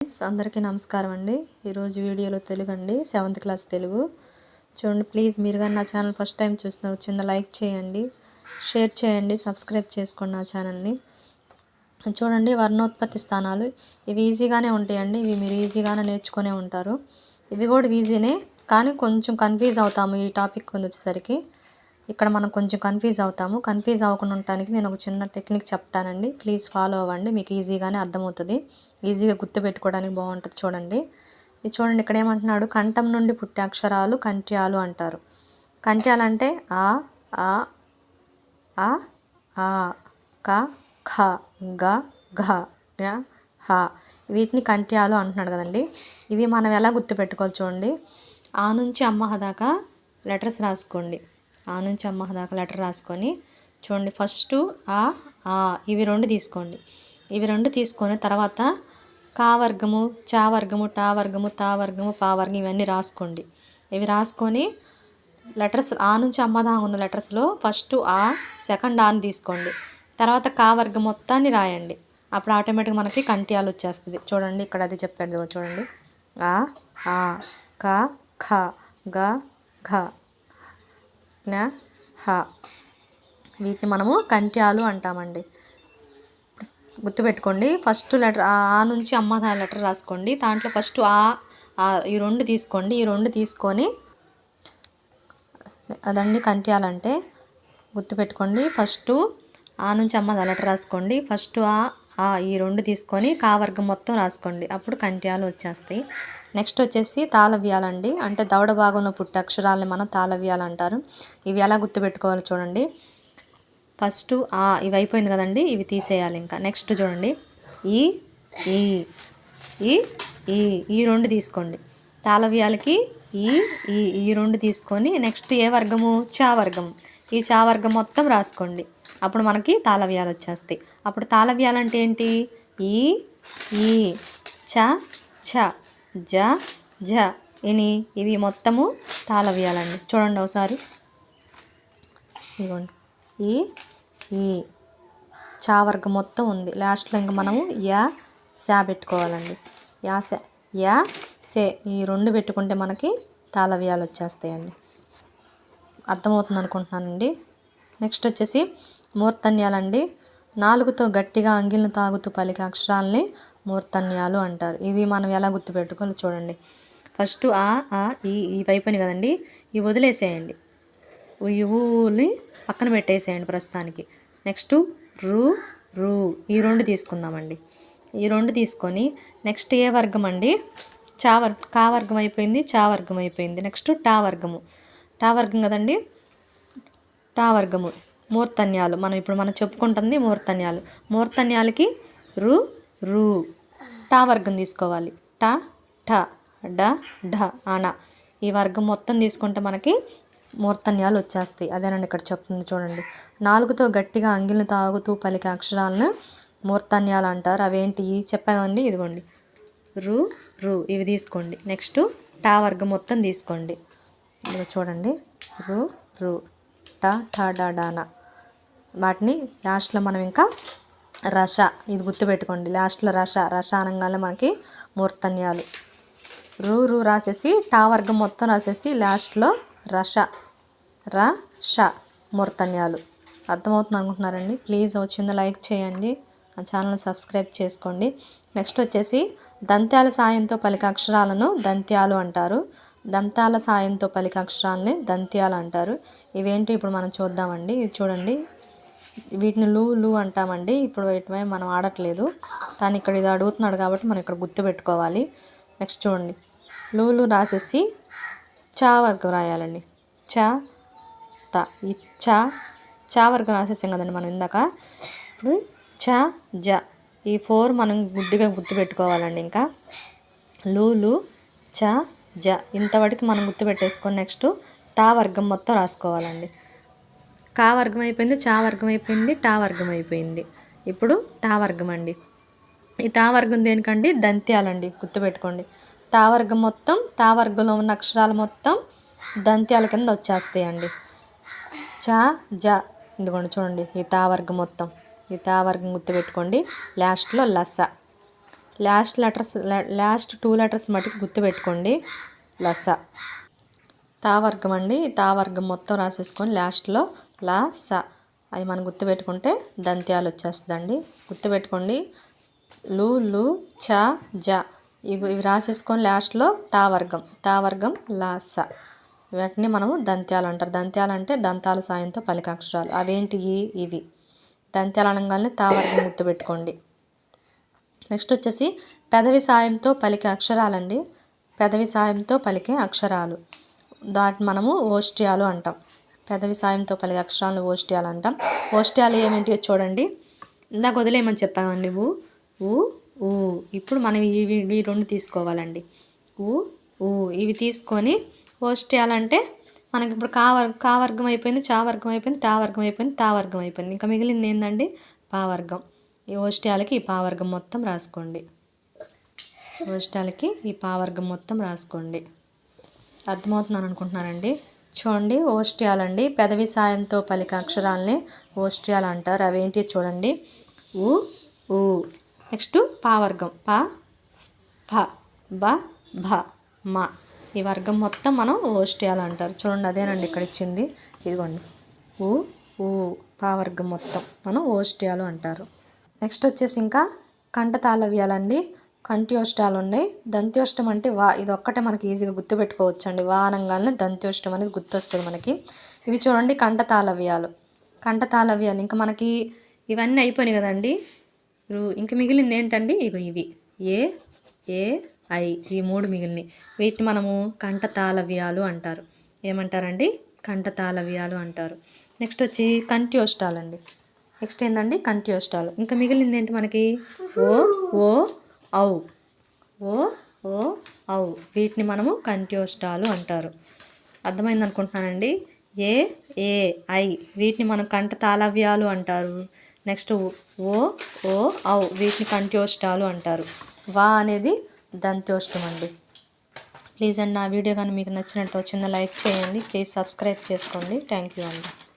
Friends అందరికీ నమస్కారం అండి. ఈరోజు వీడియోలో తెలుగు అండి సెవెంత్ క్లాస్ తెలుగు. చూడండి ప్లీజ్ మీరు కానీ నా ఛానల్ ఫస్ట్ టైం చూస్తున్నారు చిన్న లైక్ చేయండి షేర్ చేయండి సబ్స్క్రైబ్ చేసుకోండి నా ఛానల్ని. చూడండి వర్ణోత్పత్తి స్థానాలు. ఇవి ఈజీగానే ఉంటాయండి ఇవి మీరు ఈజీగానే నేర్చుకునే ఉంటారు. ఇవి కూడా ఈజీనే కానీ కొంచెం కన్ఫ్యూజ్ అవుతాము ఈ టాపిక్ వచ్చేసరికి. ఇక్కడ మనం కొంచెం కన్ఫ్యూజ్ అవుతాము. కన్ఫ్యూజ్ అవ్వకుండా ఉండటానికి నేను ఒక చిన్న టెక్నిక్ చెప్తానండి. ప్లీజ్ ఫాలో అవ్వండి. మీకు ఈజీగానే అర్థమవుతుంది. ఈజీగా గుర్తుపెట్టుకోవడానికి బాగుంటుంది చూడండి. ఇది చూడండి ఇక్కడ ఏమంటున్నాడు? కంఠం నుండి పుట్టే అక్షరాలు కంట్యాలు అంటారు. కంట్యాలు అంటే ఆ ఆ ఆ ఆ క ఖ గ ఘ హ. వీటిని కంట్యాలు అంటున్నాడు కదండి. ఇవి మనం ఎలా గుర్తుపెట్టుకోవాలి చూడండి. ఆ నుంచి అమ్మ దాకా లెటర్స్ రాసుకోండి. ఆ నుంచి అమ్మ దాకా లెటర్ రాసుకొని చూడండి ఫస్ట్ ఆ ఆ ఇవి రెండు తీసుకోండి. ఇవి రెండు తీసుకొని తర్వాత కా వర్గము చా వర్గము టా వర్గము తా వర్గము పా వర్గం ఇవన్నీ రాసుకోండి. ఇవి రాసుకొని లెటర్స్ ఆ నుంచి అమ్మ దాకా ఉన్న లెటర్స్లో ఫస్ట్ ఆ సెకండ్ ఆని తీసుకోండి. తర్వాత కా వర్గం మొత్తాన్ని రాయండి. అప్పుడు ఆటోమేటిక్గా మనకి కంటియాలు వచ్చేస్తుంది. చూడండి ఇక్కడ అది చెప్పాడు చూడండి. ఆ ఆ క ఖ గ ఘ. జ్ఞ హ. వీటిని మనము కంట్యాలు అంటామండి. గుర్తుపెట్టుకోండి ఫస్ట్ లెటర్ ఆ నుంచి అమ్మదా లెటర్ రాసుకోండి. దాంట్లో ఫస్ట్ ఆ ఈ రెండు తీసుకోండి. ఈ రెండు తీసుకొని అదండి కంట్యాలంటే గుర్తుపెట్టుకోండి ఫస్ట్ ఆ నుంచి అమ్మదా లెటర్ రాసుకోండి. ఫస్ట్ ఆ ఈ రెండు తీసుకొని కా వర్గం మొత్తం రాసుకోండి. అప్పుడు కంట్యాలు వచ్చేస్తాయి. నెక్స్ట్ వచ్చేసి తాళవ్యాలండి. అంటే దవడ భాగంలో పుట్టే అక్షరాలని మనం తాళవ్యాలు అంటారు. ఇవి ఎలా గుర్తుపెట్టుకోవాలో చూడండి. ఫస్ట్ ఆ ఇవి అయిపోయింది కదండి. ఇవి తీసేయాలి ఇంకా. నెక్స్ట్ చూడండి. ఈ ఈ ఈ ఈ ఈ రెండు తీసుకోండి. తాళవ్యాలకి ఈ ఈ ఈ రెండు తీసుకొని నెక్స్ట్ ఏ వర్గము? చా వర్గము. ఈ చా వర్గం మొత్తం రాసుకోండి. అప్పుడు మనకి తాళవ్యాలు వచ్చేస్తాయి. అప్పుడు తాళవ్యాలు అంటే ఏంటి? ఈ ఈ చ ఛ జ జ. ఇని ఇవి మొత్తము తాళవ్యాలండి. చూడండి ఒకసారి. ఇదిగోండి. ఈ ఈ. చా వర్గం మొత్తం ఉంది. లాస్ట్లో ఇంక మనము యా శా పెట్టుకోవాలండి. యా శా యా సే. ఈ రెండు పెట్టుకుంటే మనకి తాళవ్యాలు వచ్చేస్తాయండి. అర్థమవుతుంది అనుకుంటున్నానండి నెక్స్ట్ వచ్చేసి మూర్ధన్యాలండి నాలుగుతో గట్టిగా అంగిలను తాగుతూ పలికే అక్షరాలని మూర్ధన్యాలు అంటారు. ఇవి మనం ఎలా గుర్తుపెట్టుకోవాలో చూడండి. ఫస్ట్ ఆ ఆ ఈ ఈ వైపుని కదండి. ఇవి వదిలేసేయండి. ఈ పక్కన పెట్టేసేయండి ప్రస్తుతానికి. నెక్స్ట్ రు రు. ఈ రెండు తీసుకుందామండి. ఈ రెండు తీసుకొని నెక్స్ట్ ఏ వర్గం అండి? చా వర్ కా వర్గం అయిపోయింది చా వర్గం అయిపోయింది. నెక్స్ట్ టా వర్గము. టా వర్గం కదండి? టా వర్గము. మూర్ధన్యాలు మనం ఇప్పుడు మనం చెప్పుకుంటుంది మూర్ధన్యాలు మూర్ధన్యాలకి రు రు. టా వర్గం తీసుకోవాలి. టా ఠ డ ఢ అన ఈ వర్గం మొత్తం తీసుకుంటే మనకి మూర్ధన్యాలు వచ్చేస్తాయి. అదేనండి ఇక్కడ చెప్తుంది చూడండి. నాలుగుతో గట్టిగా అంగిల్ని తాగుతూ పలికే అక్షరాలను మూర్ధన్యాలు అంటారు. అవేంటి? చెప్పానండి ఇదిగోండి. రు రు. ఇవి తీసుకోండి. నెక్స్ట్ టా వర్గం మొత్తం తీసుకోండి. చూడండి. రు రు. టా ఠా డా డానా వాటిని లాస్ట్లో మనం ఇంకా రస ఇది గుర్తుపెట్టుకోండి లాస్ట్లో రస రస అనగానే మనకి మూర్తన్యాలు రూ రూ రాసేసి టా వర్గం మొత్తం రాసేసి లాస్ట్లో రష ర ష మూర్తన్యాలు అర్థమవుతుంది అనుకుంటున్నారండి? ప్లీజ్ వచ్చిందో లైక్ చేయండి. ఆ ఛానల్ సబ్స్క్రైబ్ చేసుకోండి. నెక్స్ట్ వచ్చేసి దంత్యాల సాయంతో పలిక అక్షరాలను దంత్యాలు అంటారు. దంతాల సాయంతో పలిక అక్షరాలని దంత్యాలు అంటారు. ఇవేంటి ఇప్పుడు మనం చూద్దామండి? ఇది చూడండి. వీటిని లూ లూ అంటామండి. ఇప్పుడు వీటిపై మనం ఆడట్లేదు. కానీ ఇక్కడ ఇది అడుగుతున్నాడు కాబట్టి మనం ఇక్కడ గుర్తుపెట్టుకోవాలి నెక్స్ట్ చూడండి. లూలు రాసేసి చా వర్గం రాయాలండి. చా త. ఈ చా చా వర్గం రాసేసాం కదండి మనం ఇందాక. ఇప్పుడు చ జ. ఈ ఫోర్ మనం గుడ్డిగా గుర్తుపెట్టుకోవాలండి ఇంకా. లూలు చ జ. ఇంతవరకు మనం గుర్తుపెట్టేసుకొని నెక్స్ట్ టా వర్గం మొత్తం రాసుకోవాలండి. కా వర్గం అయిపోయింది చా వర్గం అయిపోయింది టా వర్గం అయిపోయింది ఇప్పుడు టా వర్గం అండి. ఈ తా వర్గం దేనికండి? దంత్యాలండి. గుర్తుపెట్టుకోండి. తా వర్గం మొత్తం తా వర్గంలో ఉన్న అక్షరాలు మొత్తం దంత్యాల కింద వచ్చేస్తాయండి. చా జ. ఇదిగోండి చూడండి. ఈ తా వర్గం మొత్తం. ఈ తా వర్గం గుర్తుపెట్టుకోండి. లాస్ట్లో లస. Last letters last two letters మటుకు గుర్తుపెట్టుకోండి. లస. తా వర్గం అండి. తా వర్గం మొత్తం రాసేసుకొని లాస్ట్లో లా స. అవి మనం గుర్తుపెట్టుకుంటే దంత్యాలు వచ్చేస్తుందండి. గుర్తుపెట్టుకోండి. లు లు చ జ. ఇవి ఇవి రాసేసుకొని లాస్ట్లో తా వర్గం. తా వర్గం లా స. వాటిని మనము దంత్యాలు అంటారు. దంత్యాలు అంటే దంతాల సాయంతో పలికాక్షరాలు అక్షరాలు అవేంటి ఇవి. దంత్యాలు అనగానే తా వర్గం గుర్తుపెట్టుకోండి. నెక్స్ట్ వచ్చేసి పెదవి సాయంతో పలికే అక్షరాలండి. పెదవి సాయంతో పలికే అక్షరాలు. దాటి మనము ఓష్ట్యాలు అంటాం. పెదవి సాయంతో పలికే అక్షరాలను ఓష్ట్యాలు అంటాం. ఓష్ట్యాలు ఏమేంటియో చూడండి. ఇందాక వదిలేయమని చెప్పానండి ఊ ఊ ఊ. ఇప్పుడు మనం ఇవి ఇవి రెండు తీసుకోవాలండి. ఊ ఊ. ఇవి తీసుకొని ఓష్ట్యాలంటే మనకి ఇప్పుడు కా కావర్గం కా వర్గం అయిపోయింది చా వర్గం అయిపోయింది టా వర్గం అయిపోయింది తా వర్గం అయిపోయింది. ఇంకా మిగిలింది ఏంటండి పా వర్గం. ఈ ఓష్ట్యాలకి ఈ పా వర్గం మొత్తం రాసుకోండి. ఓష్ట్యాలకి ఈ పా వర్గం మొత్తం రాసుకోండి. అర్థమవుతున్నాను అనుకుంటున్నానండి చూడండి ఓష్ట్యాలండి పెదవి సాయంతో పలిక అక్షరాలని ఓష్ట్యాలు అంటారు. అవేంటి చూడండి. ఊ ఊ. నెక్స్ట్ పా వర్గం. పా ఫ బ భ మ. ఈ వర్గం మొత్తం మనం ఓష్ట్యాలు అంటారు. చూడండి అదేనండి ఇక్కడ ఇచ్చింది. ఇదిగోండి. ఊ ఊ. పా వర్గం మొత్తం మనం ఓష్ట్యాలు అంటారు. నెక్స్ట్ వచ్చేసి ఇంకా కంఠతాళవ్యాలండి. కంఠ్యోష్టాలు ఉన్నాయి దంత్యోష్టం అంటే వా ఇది ఒక్కటే మనకి ఈజీగా గుర్తుపెట్టుకోవచ్చు అండి వానంగానే దంత్యోష్టం అనేది గుర్తొస్తుంది మనకి. ఇవి చూడండి కంఠతాళవ్యాలు. కంఠతాళవ్యాలు ఇంకా మనకి ఇవన్నీ అయిపోయినాయి కదండి. ఇంక ఇంకా మిగిలింది ఏంటండి? ఇగో ఇవి. ఏ ఏ ఐ ఈ మూడు మిగిలినవి వీటిని మనము కంఠతాళవ్యాలు అంటారు. ఏమంటారండి? కంఠతాళవ్యాలు అంటారు. నెక్స్ట్ వచ్చి కంఠ్యోష్టాలండి. నెక్స్ట్ ఏంటండి కంట్యోష్టాలు ఇంకా మిగిలింది ఏంటి మనకి? ఓ ఓ ఔ. ఓ ఓ ఔ. వీటిని మనము కంట్యోష్టాలు అంటారు. అర్థమైంది అనుకుంటున్నానండి? ఏ ఏ ఐ. వీటిని మనం కంఠ తాళవ్యాలు అంటారు. నెక్స్ట్ ఓ ఓ ఔ. వీటిని కంఠ్యోష్టాలు అంటారు. వా అనేది దంత్యోష్టం అండి ప్లీజ్ అండి నా వీడియో కానీ మీకు నచ్చినట్టు వచ్చిందో లైక్ చేయండి. ప్లీజ్ సబ్స్క్రైబ్ చేసుకోండి. థ్యాంక్ యూ అండి.